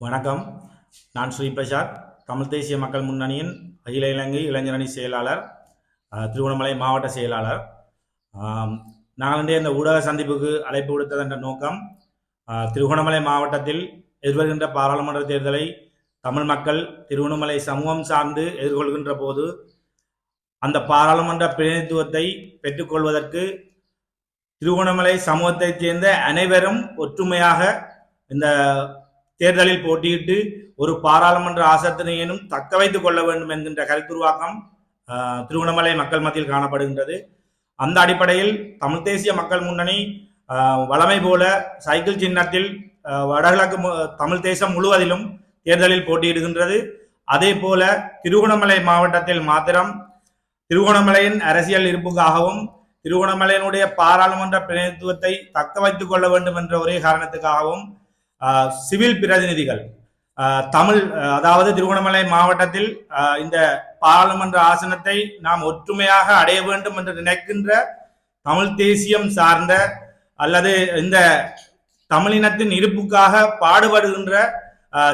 வணக்கம். நான் ஸ்ரீ பிரசாத் தமிழ் தேசிய மக்கள் முன்னணியின் அகில இலங்கை இளைஞரணி செயலாளர் திருவண்ணாமலை மாவட்ட செயலாளர். நான் நாங்கள் இன்றைய இந்த ஊடக சந்திப்புக்கு அழைப்பு கொடுத்ததென்ற நோக்கம் திருகோணமலை திருவண்ணாமலை மாவட்டத்தில் எதிர்வருகின்ற பாராளுமன்ற தேர்தலை தமிழ் மக்கள் திருவண்ணாமலை சமூகம் சார்ந்து எதிர்கொள்கின்ற போது அந்த பாராளுமன்ற பிரதிநிதித்துவத்தை பெற்றுக்கொள்வதற்கு திருவண்ணாமலை சமூகத்தைச் சேர்ந்த அனைவரும் ஒற்றுமையாக இந்த தேர்தலில் போட்டியிட்டு ஒரு பாராளுமன்ற ஆசனத்தினையேனும் தக்க வைத்துக் கொள்ள வேண்டும் என்கின்ற கருத்துருவாக்கம் திருவண்ணாமலை மக்கள் மத்தியில் காணப்படுகின்றது. அந்த அடிப்படையில் தமிழ் தேசிய மக்கள் முன்னணி வளமை போல சைக்கிள் சின்னத்தில் வடகிழக்கு மு- தமிழ் தேசம் முழுவதிலும் தேர்தலில் போட்டியிடுகின்றது. அதே போல திருவண்ணாமலை மாவட்டத்தில் மாத்திரம் திருவண்ணாமலையின் அரசியல் இருப்புக்காகவும் திருவண்ணாமலையினுடைய பாராளுமன்ற பிரதிநிதித்துவத்தை தக்க வைத்துக் கொள்ள வேண்டும் என்ற ஒரே காரணத்துக்காகவும் சிவில் பிரதிநிதிகள். தமிழ் அதாவது திருவண்ணாமலை மாவட்டத்தில் இந்த பாராளுமன்ற ஆசனத்தை நாம் ஒற்றுமையாக அடைய வேண்டும் என்று நினைக்கின்ற தமிழ் தேசியம் சார்ந்த அல்லது இந்த தமிழினத்தின் இருப்புக்காக பாடுபடுகின்ற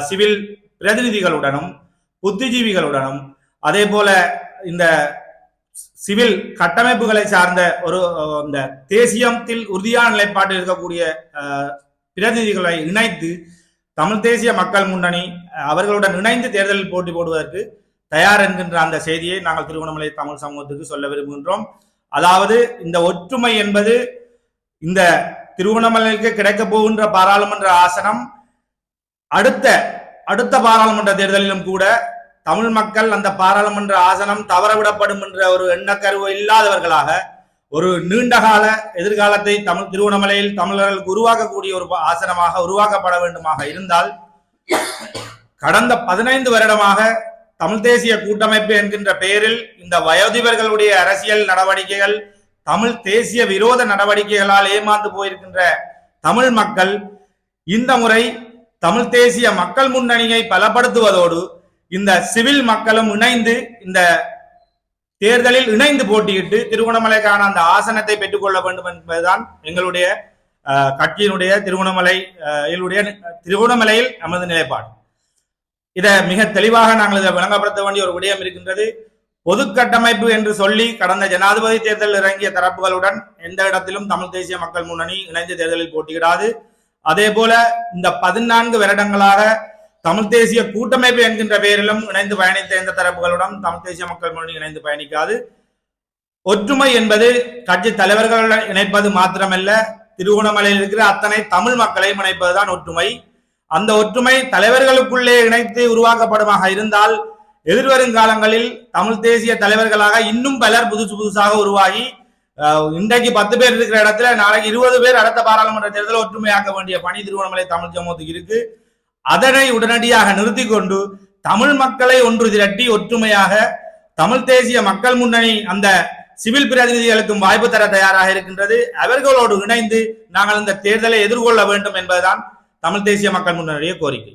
சிவில் பிரதிநிதிகளுடனும் புத்திஜீவிகளுடனும் அதே போல இந்த சிவில் கட்டமைப்புகளை சார்ந்த ஒரு இந்த தேசியத்தில் உறுதியான நிலைப்பாட்டில் இருக்கக்கூடிய பிரதிநிதிகளை இணைத்து தமிழ் தேசிய மக்கள் முன்னணி அவர்களுடன் இணைந்து தேர்தலில் போட்டி போடுவதற்கு தயார் என்கின்ற அந்த செய்தியை நாங்கள் திருவண்ணாமலை தமிழ் சமூகத்துக்கு சொல்ல விரும்புகின்றோம். அதாவது இந்த ஒற்றுமை என்பது இந்த திருவண்ணாமலைக்கு கிடைக்கப் போகின்ற பாராளுமன்ற ஆசனம் அடுத்த அடுத்த பாராளுமன்ற தேர்தலிலும் கூட தமிழ் மக்கள் அந்த பாராளுமன்ற ஆசனம் தவறவிடப்படும் என்ற ஒரு எண்ணக்கருவு இல்லாதவர்களாக ஒரு நீண்டகால எதிர்காலத்தை தமிழ் திருவண்ணாமலையில் தமிழர்களுக்கு உருவாக்கக்கூடிய ஒரு ஆசனமாக உருவாக்கப்பட வேண்டுமாக இருந்தால் கடந்த பதினைந்து வருடமாக தமிழ் தேசிய கூட்டமைப்பு என்கின்ற பெயரில் இந்த வயோதிபர்களுடைய அரசியல் நடவடிக்கைகள் தமிழ் தேசிய விரோத நடவடிக்கைகளால் ஏமாந்து போயிருக்கின்ற தமிழ் மக்கள் இந்த முறை தமிழ் தேசிய மக்கள் முன்னணியை பலப்படுத்துவதோடு இந்த சிவில் மக்களும் இணைந்து இந்த தேர்தலில் இணைந்து போட்டியிட்டு திருவண்ணாமலைக்கான அந்த ஆசனத்தை பெற்றுக்கொள்ள வேண்டும் என்பதுதான் எங்களுடைய அஹ், கட்சியினுடைய திருவண்ணாமலை அஹ், திருவண்ணாமலையில் நமது நிலைப்பாடு. இதை மிக தெளிவாக நாங்கள் இதை விளங்கப்படுத்த வேண்டிய ஒரு விடயம் இருக்கின்றது. பொது கட்டமைப்பு என்று சொல்லி கடந்த ஜனாதிபதி தேர்தல் இறங்கிய தரப்புகளுடன் எந்த இடத்திலும் தமிழ் தேசிய மக்கள் முன்னணி இணைந்து தேர்தலில் போட்டியிடாது. அதே போல இந்த பதினான்கு வருடங்களாக தமிழ் தேசிய கூட்டமைப்பு என்கின்ற பெயரிலும் இணைந்து பயணித்த எந்த தரப்புகளுடன் தமிழ் தேசிய மக்கள் முன்னணி இணைந்து பயணிக்காது. ஒற்றுமை என்பது கட்சி தலைவர்களுடன் இணைப்பது மாத்திரமல்ல திருகோணமலையில் இருக்கிற அத்தனை தமிழ் மக்களையும் இணைப்பதுதான் ஒற்றுமை. அந்த ஒற்றுமை தலைவர்களுக்குள்ளே இணைத்து உருவாக்கப்படுமாக இருந்தால் எதிர்வரும் காலங்களில் தமிழ் தேசிய தலைவர்களாக இன்னும் பலர் புதுசு புதுசாக உருவாகி இன்றைக்கு பத்து பேர் இருக்கிற இடத்துல நாளைக்கு இருபது பேர் அடுத்த பாராளுமன்ற தேர்தலில் ஒற்றுமையாக்க வேண்டிய பணி திருவண்ணாமலை தமிழ் சமூகத்துக்கு இருக்கு. அதனை உடனடியாக நிறுத்தி கொண்டு தமிழ் மக்களை ஒன்று திரட்டி ஒற்றுமையாக தமிழ் தேசிய மக்கள் முன்னணி அந்த சிவில் பிரதிநிதிகளுக்கும் வாய்ப்பு தர தயாராக இருக்கின்றது. அவர்களோடு இணைந்து நாங்கள் இந்த தேர்தலை எதிர்கொள்ள வேண்டும் என்பதுதான் தமிழ் தேசிய மக்கள் முன்னணியுடைய கோரிக்கை.